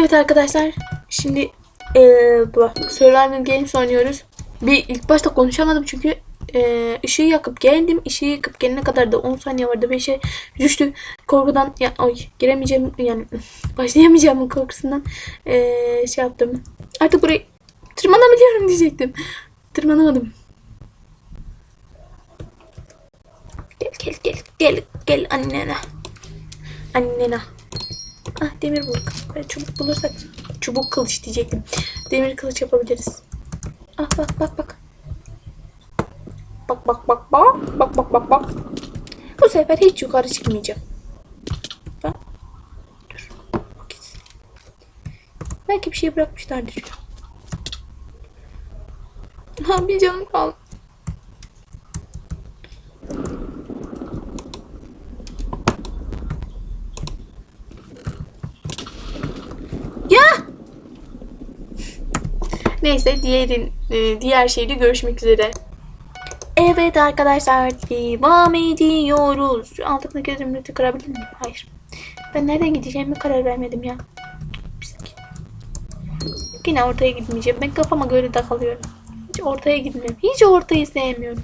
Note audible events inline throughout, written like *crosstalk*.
Evet arkadaşlar şimdi eee bu Survivor Games oynuyoruz. Bir ilk başta konuşamadım çünkü eee ışığı yakıp geldim. Işığı yakıp gelene kadar da 10 saniye vardı. 5'e düştü. Korkudan ya ay giremeyeceğim yani *laughs* başlayamayacağımın korkusundan eee, şey yaptım. Artık burayı tırmanabiliyorum diyecektim. Tırmanamadım. Gel gel gel gel gel annene. Annene. Ah demir bulduk. Böyle çubuk bulursak çubuk kılıç diyecektim. Demir kılıç yapabiliriz. Ah bak bak bak. Bak bak bak bak. Bak bak bak bak. Bu sefer hiç yukarı çıkmayacağım. Bak. Dur. Belki bir şey bırakmışlardır. Ha bir canım kaldı. Ya! Neyse diğerin e, diğer şeyde görüşmek üzere. Evet arkadaşlar devam ediyoruz. Şu altıktaki zümrütü kırabilir miyim? Hayır. Ben nereden gideceğimi karar vermedim ya. Yine ortaya gitmeyeceğim. Ben kafama göre takılıyorum. Hiç ortaya gitmiyorum. Hiç ortayı sevmiyorum.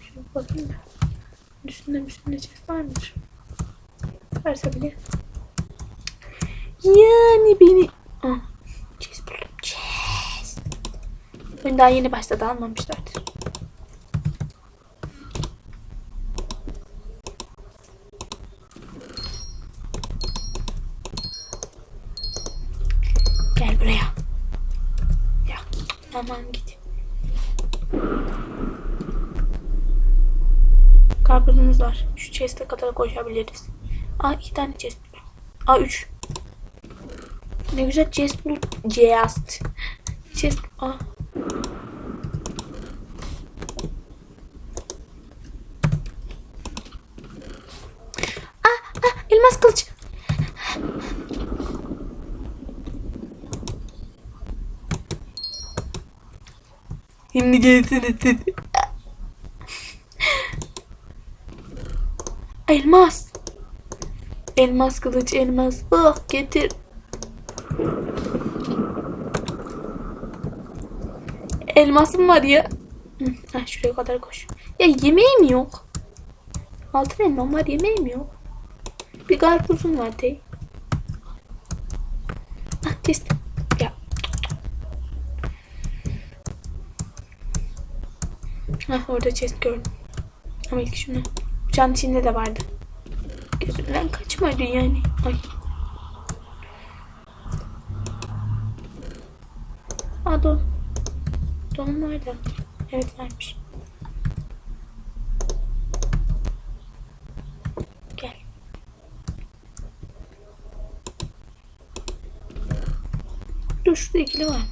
Şöyle bakayım. Üstünde üstünde chest var mıdır? Varsa bile. Yani beni... Ah, chest buldum. Oyun daha yeni başladı almamışlardır. Gel buraya. Ya aman git. Karpuzumuz var. Şu chest'e kadar koşabiliriz. Aa iki tane chest. Aa üç. Ne güzel chest bul. Chest. Chest. Aa. Ah, ah, elmas kılıç. Şimdi gelsene dedi. Elmas. Elmas kılıç elmas. Oh getir. Elmasım var ya. Hı, Ha, şuraya kadar koş. Ya yemeğim yok. Altın elmam var yemeğim yok. Bir karpuzum var dey. Ah test. Ya. Ah orada chest gördüm. Ama ilk şunu. Uçağın içinde de vardı. Gözümden kaçmadı yani. Ay. Aa Donum nerede? Evet varmış. Gel. Dur şurada ikili var.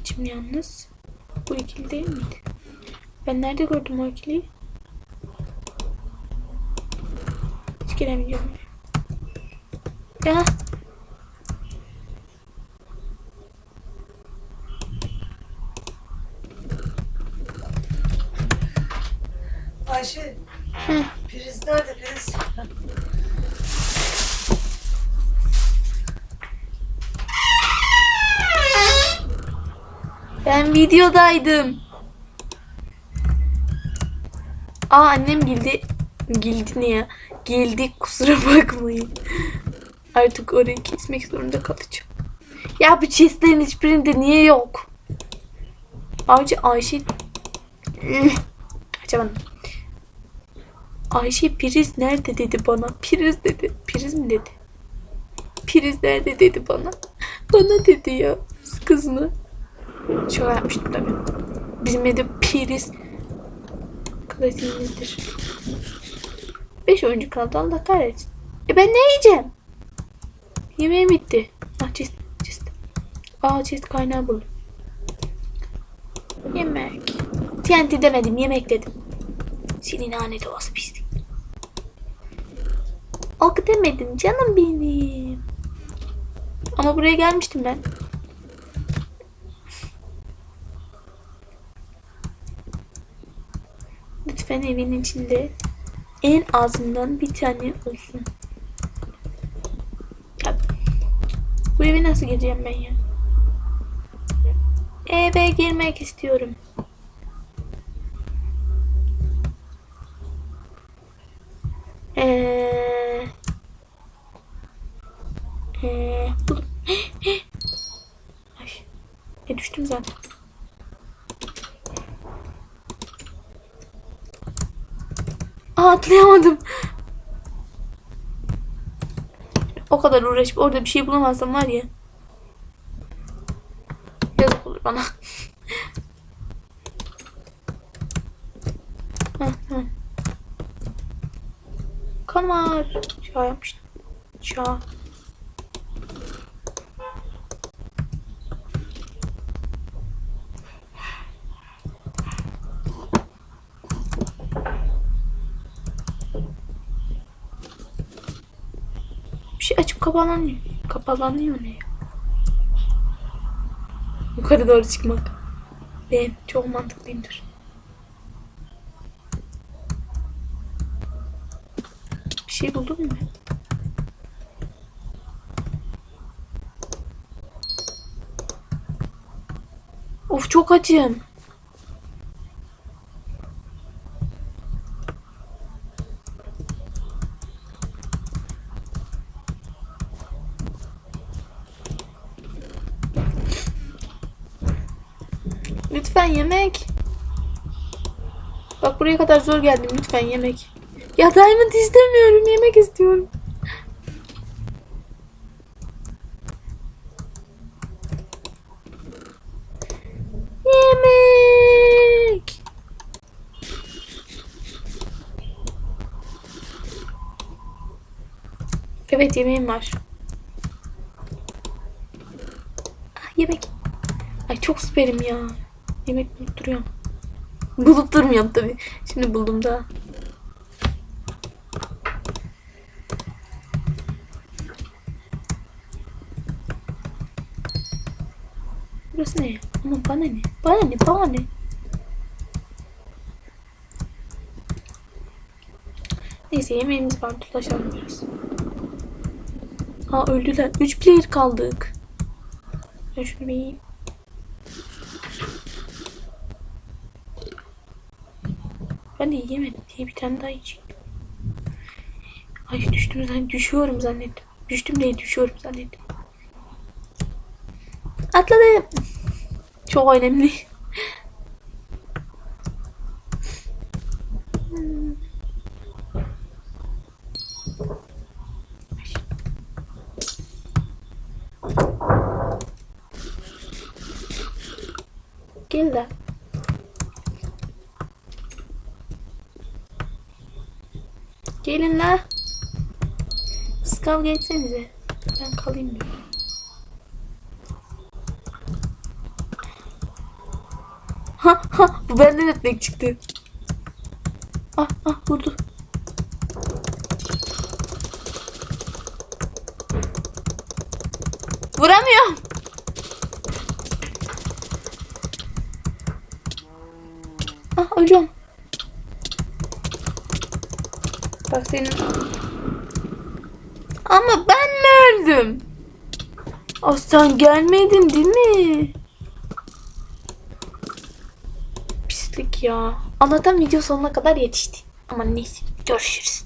Açım yalnız. Bu ikili değil miydi? Ben nerede gördüm o ikiliyi? Hiç giremeyeceğim. Ya. Ayşe, Hı. priz nerede priz? Ben videodaydım. Aa annem geldi. Geldi ne ya? Geldi kusura bakmayın. Artık orayı kesmek zorunda kalacağım. Ya bu chestlerin hiçbirinde niye yok? Ayrıca Ayşe... Açamadım. Ayşe priz nerede dedi bana. Priz dedi. Priz mi dedi? Priz nerede dedi bana. Bana dedi ya. Kız mı? Şaka yapmıştım tabii. Bizim evde priz klasiğimizdir. 5 oyuncu kaldı Allah kahretsin. E ben ne yiyeceğim? Yemeğim bitti. Ah chest, chest. Aa chest kaynağı buldum. Yemek. TNT demedim yemek dedim. Senin lanet olası pislik. Ok demedim canım benim. Ama buraya gelmiştim ben. Lütfen evin içinde en azından bir tane olsun. Bu eve nasıl gireceğim ben ya? Eve girmek istiyorum. Eee... buldum. Ay. Zaten. Aa atlayamadım. O kadar uğraşıp orada bir şey bulamazsam var ya. Yazık olur bana. *laughs* Var. Şah yapmıştım. Şah. Açıp kapalanıyor. Kapalanıyor ne ya? Yukarı doğru çıkmak. Ben çok mantıklıyımdır. Bir şey buldun mu? Of çok acım. Lütfen yemek. Bak buraya kadar zor geldim. Lütfen yemek. Ya diamond istemiyorum. Yemek istiyorum. Yemek. Evet yemeğim var. Ah, yemek. Ay çok süperim ya. Yemek bulup duruyorum. Bulup durmuyorum tabii. Şimdi buldum da. Burası ne? Ama bana ne? Bana ne? Bana ne? Neyse yemeğimiz var. Dolaşalım biraz. Aa öldüler. 3 player kaldık. Ben şunu bir yiyeyim. Ben de yiyemedim diye bir tane daha yiyeceğim. Ay düştüm zannettim. Düşüyorum zannettim. Düştüm değil düşüyorum zannettim. Atladım. Çok önemli. Gel lan. Gelin la. Siz kavga etsenize. Ben kalayım bir. Ha ha bu benden etmek çıktı. Ah ah vurdu. Vuramıyorum. Ah ölüyorum. Bak senin... Ama ben mi öldüm? Aslan gelmedin değil mi? Pislik ya. Allah'tan video sonuna kadar yetişti. Ama neyse görüşürüz.